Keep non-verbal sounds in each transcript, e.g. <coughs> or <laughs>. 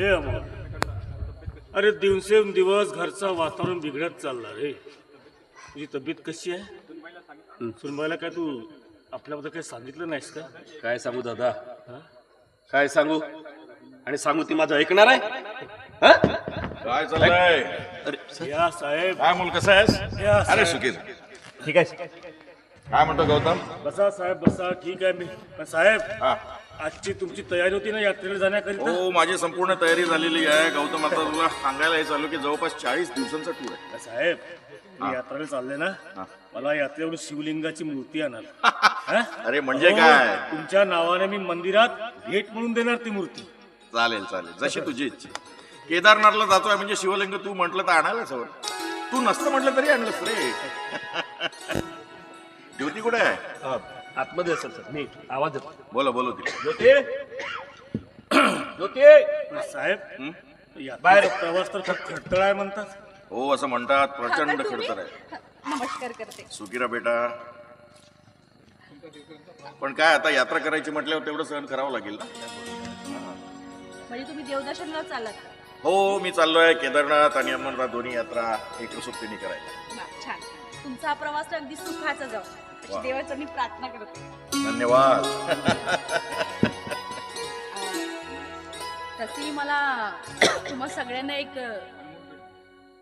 हे अमोल अरे दिवसेंदिवस घरचं वातावरण बिघडत चाललं रे. तुझी तब्येत कशी आहे? सुनबाईला काय तू आपल्याबद्दल काही सांगितलं नाहीस का? काय सांगू दादा? काय सांगू? आणि सांगू ती माझं ऐकणार आहे? हा? काय चाललंय? या साहेब. काय मुल कसं आहेस? या अरे. सुखी ठीक आहे. काय म्हणतो गौतम? बसा साहेब बसा. ठीक आहे मी. पण साहेब हा. आजची तुमची तयारी होती ना यात्रेला जाण्याकरिता? हो माझी संपूर्ण तयारी झालेली आहे. गौतम आता तुला सांगायला हे चालू की जवळपास चाळीस दिवसांचा टूर आहे. साहेब मी यात्रेला चालले ना. हा. मला यात्रेवरून शिवलिंगाची मूर्ती आणा <laughs> हा? अरे म्हणजे हो, काय? तुमच्या नावाने मी मंदिरात भेट म्हणून देणार ती मूर्ती. चालेल चालेल. जशी तुझी इच्छा. केदारनाथला जातोय म्हणजे शिवलिंग तू म्हटलं तर आणायलाच हवं तू नसतं म्हटलं तरी आणलंस रे. <laughs> <laughs> ज्योती कुठे आहे? आतमध्ये असेल सर. मी आवाज देतो बोला बोलू ती ज्योती. ज्योती. साहेब? बाहेर प्रवास तर खडतळ आहे म्हणतात. हो असं म्हणतात प्रचंड खडतर आहे. नमस्कार करते. सुकिरा बेटा. पण काय आता यात्रा करायची म्हटल्यावर तेवढं सहन करावं लागेल ना? म्हणजे तुम्ही देवदर्शनला? हो मी चाललोय केदारनाथ आणि अमरनाथ दोन्ही यात्रा एक सुट्टीने करायला. वा, तुमचा हा प्रवास तर अगदी सुखाचा जाऊ. अशी वा. देवाचं मी प्रार्थना करते. धन्यवाद. तशी मला तुम्हा सगळ्यांना एक अ,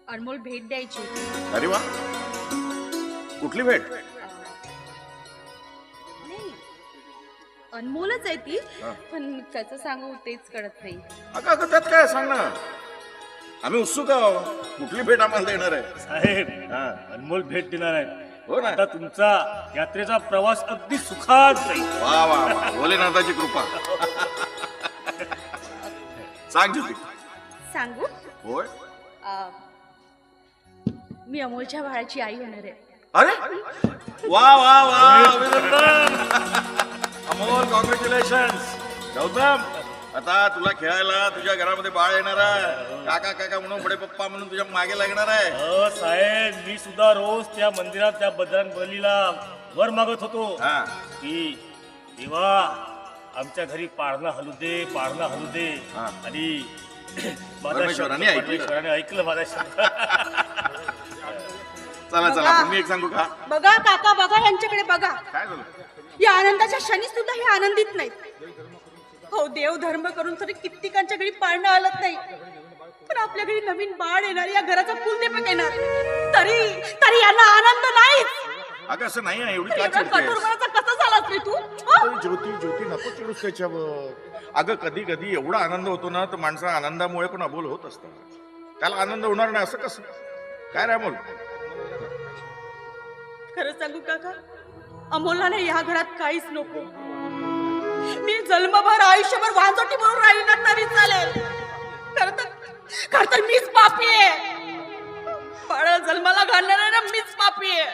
अनमोल भेट द्यायची होती. अरे वा. कुठली भेट? अ, नाही अनमोलच आहे ती हा. पण कसं सांगू तेच कळत नाही. अगं अगं त्यात काय सांग ना आम्ही उत्सुक आहोत. कुठली भेट आम्हाला देणार आहे? साहेब हा. अनमोल भेट देणार आहे. हो ना. आता तुमचा यात्रेचा प्रवास अगदी सुखात जाईल. वा वा वा. भोलेनाथाची कृपा. सांग ज्योती. सांगू? होय. अ, मी अमोलच्या बाळाची आई होणार आहे. अरे? वा वा वा. अभिनंदन. अमोल कॉंग्रॅच्युलेशन गौतम. आता तुला खेळायला तुझ्या घरामध्ये बाळ येणार आहे. काका काका म्हणून बडे पप्पा म्हणून तुझ्या मागे लागणार आहे. अ, साहेब मी सुद्धा रोज त्या मंदिरात त्या बजरंग बलीला वर मागत होतो. हा. की देवा आमच्या घरी पाळणा हलू दे पाळणा हलू दे. हा. आणि <coughs> माझा परमेश्वराने शब्द- ऐकलं. परमेश्वराने ऐकलं माझा शब्द <laughs> चला चला बघा. पण मी एक सांगू का? बघा काका बघा यांच्याकडे बघा. काय झालं? या आनंदाच्या क्षणी सुद्धा हे आनंदित नाहीत. हो देव धर्म करून तरी कित्येकांच्या घरी पाळणं आलत नाही. पण आपल्या घरी नवीन बाळ येणार या घराचा कुलदेवक येणार. तरी तरी यांना आनंद नाहीच. अगं असं नाही आहे, एवढी का एवढा चिडतेस? कठोरपणाचा कसा झालास रे तू? हं? ज्योती ज्योती नको चिडूस त्याच्यावर. अगं कधी कधी एवढा आनंद होतो ना तर माणसा आनंदामुळे पण अबोल होत असतात. त्याला आनंद होणार नाही असं कसं? काय रे अमोल? खरं सांगू काका? अमोलला नाही या घरात काहीच नको. मी जन्मभर आयुष्यभर वाजोटी म्हणून राहिली ना तरी चालेल. खर तर मीच पापी आहे. बाळ जन्माला घालणार ना मीच पापी आहे.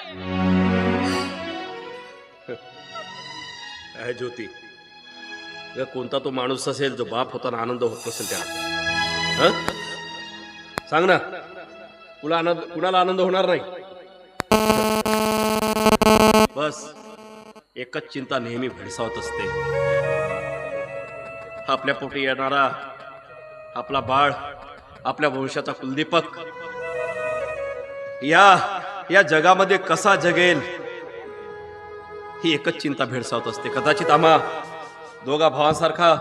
<laughs> आहे ज्योती. कोणता तो माणूस असेल जो बाप होताना आनंद होत नसेल त्याला? सांग ना. तुला आनंद कुणाला आनंद होणार नाही? बस. एकच चिंता नेहमी भेडसावत असते. आपल्या पोटी येणारा आपला बाळ आपल्या वंशाचा कुलदीपक या या जगामध्ये कसा जगेल ही एकच चिंता भेडसावत असते. कदाचित आम्हा दोघा भावांसारखा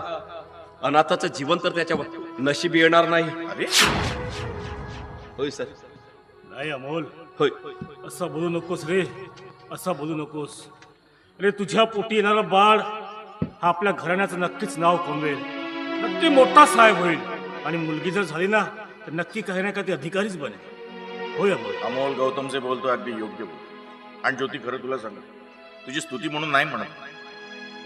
अनाथाचं जीवन तर त्याच्या नशिबी येणार नाही. अरे! होय सर. नाही अमोल. होय. असं बोलू नकोस रे. असं बोलू नकोस. अरे तुझ्या पोटी येणारा बाळ हा आपल्या घराण्याचं नक्कीच नाव कमवेल नक्की मोठा साहेब होईल. आणि मुलगी जर झाली ना तर नक्की काही ना काही अधिकारीच बनेल. होय अमोल? अमोल गौतम जे बोलतो अगदी योग्य बोल आणि ज्योती खरं तुला सांग तुझी स्तुती म्हणून नाही म्हणत.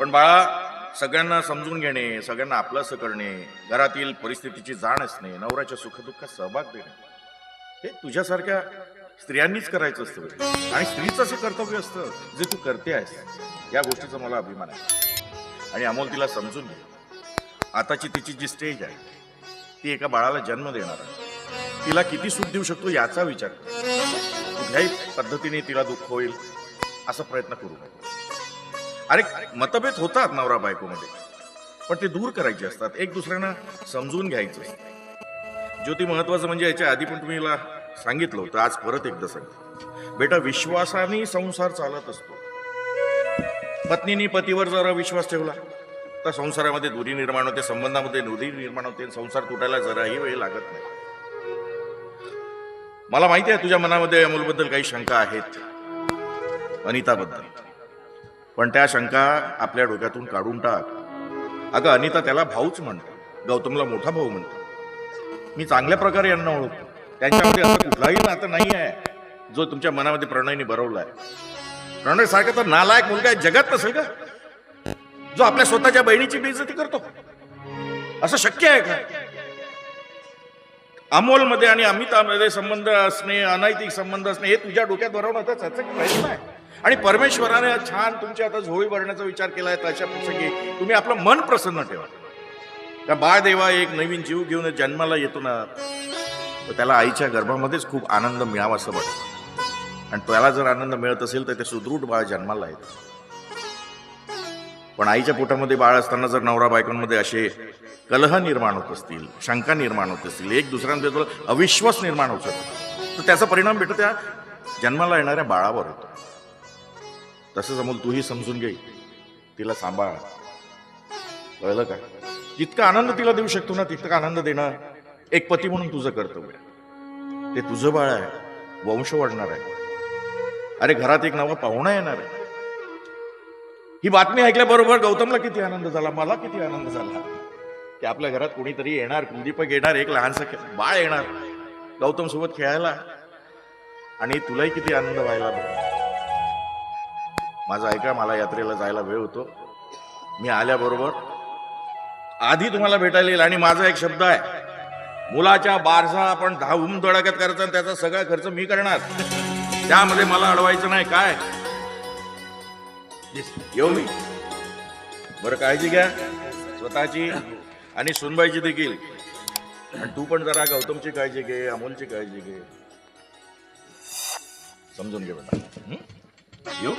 पण बाळा सगळ्यांना समजून घेणे सगळ्यांना आपलंसं करणे घरातील परिस्थितीची जाण असणे नवऱ्याच्या सुखदुःखात सहभाग देणे हे तुझ्यासारख्या स्त्रियांनीच करायचं असतं आणि स्त्रीचं असं कर्तव्य असतं जे तू करते आहेस या गोष्टीचा मला अभिमान आहे. आणि अमोल तिला समजून घे. आताची तिची जी स्टेज आहे ती एका बाळाला जन्म देणार आहे. तिला किती सुख देऊ शकतो याचा विचार कर. कुठल्याही पद्धतीने तिला दुःख होईल असा प्रयत्न करू नये अरे मतभेद होतात नवरा बायकोमध्ये पण ते दूर करायचे असतात. एक दुसऱ्यांना समजून घ्यायचं ज्योती महत्वाचं म्हणजे याच्या आधी पण तुम्हीला सांगितलं होतं आज परत एकदा सांगितलं. बेटा विश्वासाने संसार चालत असतो. पत्नीने पतीवर जरा विश्वास ठेवला तर संसारामध्ये दुरी निर्माण होते संबंधामध्ये दुरी निर्माण होते आणि संसार तुटायला जराही वेळ लागत नाही. मला माहिती आहे तुझ्या मनामध्ये अमोलबद्दल काही शंका आहेत अनिताबद्दल. पण त्या शंका आपल्या डोक्यातून काढून टाक. अगं अनिता त्याला भाऊच म्हणतो गौतमला मोठा भाऊ म्हणतो. मी चांगल्या प्रकारे यांना ओळखतो. त्यांच्यामध्ये असं कुठलाही नातं नाही आहे जो तुमच्या मनामध्ये प्रणयने भरवलाय. प्रणय सारखा तर नालायक मुलगा आहे जगात नसेल का? जो आपल्या स्वतःच्या बहिणीची बेइज्जती करतो. असं शक्य आहे का? अमोलमध्ये आणि अमितामध्ये संबंध असणे अनैतिक संबंध असणे हे तुझ्या डोक्यात बरवणं तर त्याचा प्रयत्न आहे. आणि परमेश्वराने छान तुमच्या आता झोळी भरण्याचा विचार केलाय तर अशा प्रसंगी तुम्ही आपलं मन प्रसन्न ठेवा. त्या बाळदेवा एक नवीन जीव घेऊन जन्माला येतो ना. तर त्याला आईच्या गर्भामध्येच खूप आनंद मिळावा असं वाटतं. आणि त्याला जर आनंद मिळत असेल तर ते सुदृढ बाळ जन्माला येतं. पण आईच्या पोटामध्ये बाळ असताना जर नवरा बायकोंमध्ये असे कलह निर्माण होत असतील शंका निर्माण होत असतील एक दुसऱ्यांबद्दल अविश्वास निर्माण होत असेल तर त्याचा परिणाम बेटा त्या जन्माला येणाऱ्या बाळावर होतो. तसंच अमोल तूही समजून घे. तिला सांभाळ. कळलं का? जितका आनंद तिला देऊ शकतो ना? तितका आनंद देणं एक पती म्हणून तुझं कर्तव्य ते तुझं बाळ आहे. वंश वाढणार आहे. अरे घरात एक नवा पाहुणा येणार आहे. ही बातमी ऐकल्याबरोबर गौतमला किती आनंद झाला मला किती आनंद झाला. की आपल्या घरात कोणीतरी येणार कुलदीपक येणार एक लहानसं बाळ येणार. गौतम सोबत खेळायला. आणि तुलाही किती आनंद व्हायला माझा ऐका मला यात्रेला जायला वेळ होतो. मी आल्याबरोबर आधी तुम्हाला भेटायला येईल. आणि माझा एक शब्द आहे मुलाच्या बारसा आपण धावून धडाक्यात करायचा आणि त्याचा सगळा खर्च मी करणार. त्यामध्ये मला अडवायचं नाही काय? येऊ मी. बरं काळजी घ्या. स्वतःची आणि सुनबाईची देखील. आणि तू पण जरा गौतमची काळजी घे अमोलची काळजी घे. समजून घे बेटा येऊ.